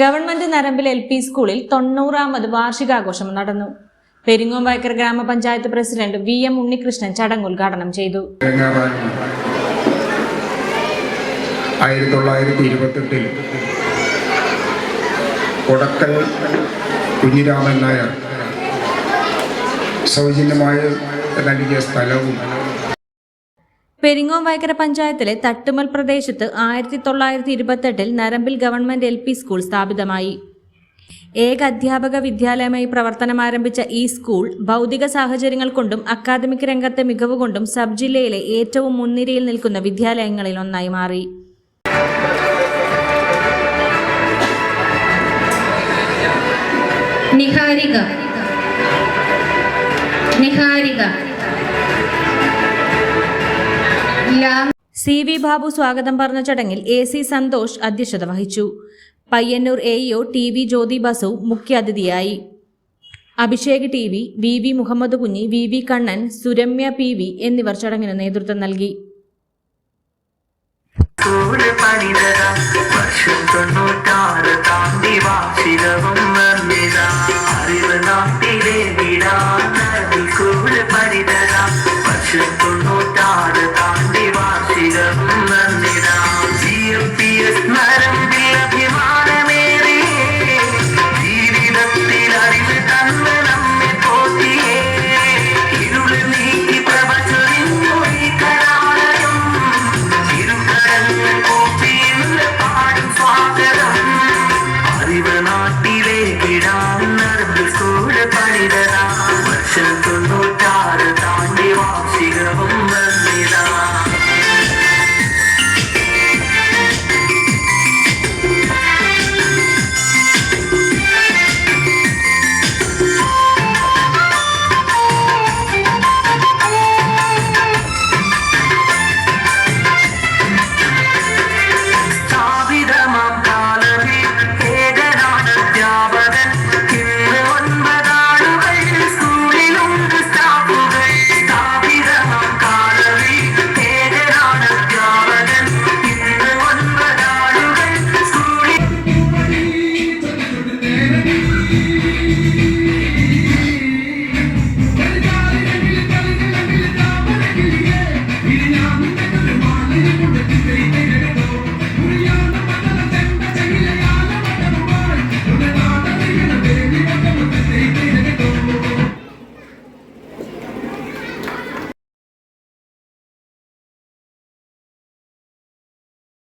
Government നരമ്പിൽ L P സ്കൂളിൽ തൊണ്ണൂറാമത് വാർഷികാഘോഷം നടന്നു. പെരിങ്ങോമ്പായ്ക്കർ ഗ്രാമപഞ്ചായത്ത് പ്രസിഡന്റ് വി എം ഉണ്ണികൃഷ്ണൻ ചടങ്ങ് ഉദ്ഘാടനം ചെയ്തു. ആയിരത്തി തൊള്ളായിരത്തി ഇരുപത്തെട്ടിൽ കൊടക്കൽ കുഞ്ഞിരാമൻ നായർ സൗജന്യമായി നൽകിയ സ്ഥലവും പെരിങ്ങോംവയക്കര പഞ്ചായത്തിലെ തട്ടുമൽ പ്രദേശത്ത് ആയിരത്തി തൊള്ളായിരത്തി ഇരുപത്തെട്ടിൽ നരമ്പിൽ ഗവൺമെന്റ് എൽ പി സ്കൂൾ സ്ഥാപിതമായി. ഏക അധ്യാപക വിദ്യാലയമായി പ്രവർത്തനം ആരംഭിച്ച ഈ സ്കൂൾ ഭൗതിക സാഹചര്യങ്ങൾ കൊണ്ടും അക്കാദമിക് രംഗത്തെ മികവ് കൊണ്ടും സബ് ജില്ലയിലെ ഏറ്റവും മുൻനിരയിൽ നിൽക്കുന്ന വിദ്യാലയങ്ങളിൽ ഒന്നായി മാറി. നിഹാരിക. നിഹാരിക. സി വി ബാബു സ്വാഗതം പറഞ്ഞ ചടങ്ങിൽ എ സി സന്തോഷ് അധ്യക്ഷത വഹിച്ചു. Payyanur A EO T V Jyothi Basu മുഖ്യാതിഥിയായി Abhishek T V V V Muhammad Kunhi V V Kannan Suramya P V എന്നിവർ ചടങ്ങിന് നേതൃത്വം നൽകി.